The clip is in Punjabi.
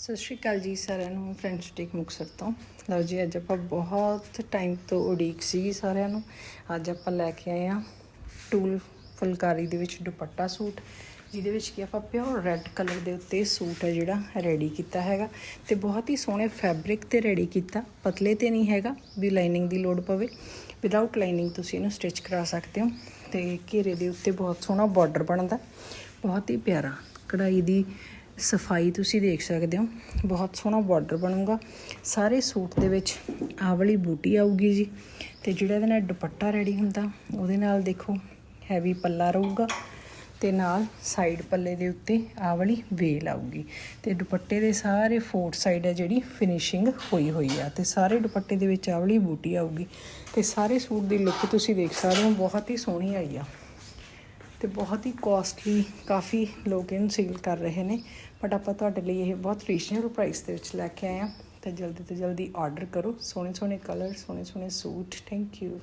ਸਤਿ ਸ਼੍ਰੀ ਅਕਾਲ ਜੀ ਸਾਰਿਆਂ ਨੂੰ ਫਰੈਂਡਸ ਟੇਕ ਮੁਕਤਸਰ ਤੋਂ। ਲਓ ਜੀ, ਅੱਜ ਆਪਾਂ ਬਹੁਤ ਟਾਈਮ ਤੋਂ ਉਡੀਕ ਸੀ ਸਾਰਿਆਂ ਨੂੰ। ਅੱਜ ਆਪਾਂ ਲੈ ਕੇ ਆਏ ਆ ਟੂਲ ਫੁਲਕਾਰੀ ਦੇ ਵਿੱਚ ਦੁਪੱਟਾ ਸੂਟ, ਜਿਹਦੇ ਵਿੱਚ ਕੀ ਆਪਾਂ ਪਿਓਰ ਰੈੱਡ ਕਲਰ ਦੇ ਉੱਤੇ ਸੂਟ ਹੈ ਜਿਹੜਾ ਰੈਡੀ ਕੀਤਾ ਹੈਗਾ। ਤੇ ਬਹੁਤ ਹੀ ਸੋਹਣੇ ਫੈਬਰਿਕ ਤੇ ਰੈਡੀ ਕੀਤਾ, ਪਤਲੇ ਤੇ ਨਹੀਂ ਹੈਗਾ, ਵੀ ਲਾਈਨਿੰਗ ਦੀ ਲੋੜ ਪਵੇ। ਵਿਦਆਊਟ ਲਾਈਨਿੰਗ ਤੁਸੀਂ ਇਹਨੂੰ ਸਟਿਚ ਕਰਾ ਸਕਦੇ ਹੋ। ਤੇ ਘੇਰੇ ਦੇ ਉੱਤੇ ਬਹੁਤ ਸੋਹਣਾ ਬਾਰਡਰ ਬਣਦਾ। ਬਹੁਤ ਹੀ ਪਿਆਰਾ ਕਢਾਈ ਦੀ ਸਫ਼ਾਈ ਤੁਸੀਂ ਦੇਖ ਸਕਦੇ ਹੋ। ਬਹੁਤ ਸੋਹਣਾ ਬਾਰਡਰ ਬਣੂਗਾ। ਸਾਰੇ ਸੂਟ ਦੇ ਵਿੱਚ ਆਹ ਵਾਲੀ ਬੂਟੀ ਆਊਗੀ ਜੀ। ਤੇ ਜਿਹੜਾ ਇਹਦੇ ਨਾਲ ਦੁਪੱਟਾ ਰੈਡੀ ਹੁੰਦਾ, ਉਹਦੇ ਨਾਲ ਦੇਖੋ ਹੈਵੀ ਪੱਲਾ ਰਹੂਗਾ। ਤੇ ਨਾਲ ਸਾਈਡ ਪੱਲੇ ਦੇ ਉੱਤੇ ਆਹ ਵਾਲੀ ਵੇਲ ਆਊਗੀ। ਤੇ ਦੁਪੱਟੇ ਦੇ ਸਾਰੇ ਫੋਰਥ ਸਾਈਡ ਹੈ ਜਿਹੜੀ ਫਿਨਿਸ਼ਿੰਗ ਹੋਈ ਹੋਈ ਆ। ਤੇ ਸਾਰੇ ਦੁਪੱਟੇ ਦੇ ਵਿੱਚ ਆਹ ਵਾਲੀ ਬੂਟੀ ਆਊਗੀ। ਤੇ ਸਾਰੇ ਸੂਟ ਦੀ ਲੁੱਕ ਤੁਸੀਂ ਦੇਖ ਸਕਦੇ ਹੋ, ਬਹੁਤ ਹੀ ਸੋਹਣੀ ਆਈ ਆ। ਤੇ ਬਹੁਤ ਹੀ ਕਾਸਟਲੀ ਕਾਫੀ ਲੋਕ ਇਹਨੂੰ ਸੇਲ ਕਰ ਰਹੇ ਨੇ। ਬਟ ਆਪਾਂ ਤੁਹਾਡੇ ਲਈ ਇਹ ਬਹੁਤ ਰੀਜ਼ਨੇਬਲ ਪ੍ਰਾਈਸ ਦੇ ਵਿੱਚ ਲੈ ਕੇ ਆਏ ਆ ਤੇ ਜਲਦੀ ਤੋਂ ਜਲਦੀ ਆਰਡਰ ਕਰੋ। ਸੋਹਣੇ ਸੋਹਣੇ ਕਲਰ ਸੋਹਣੇ ਸੋਹਣੇ ਸੂਟ। Thank you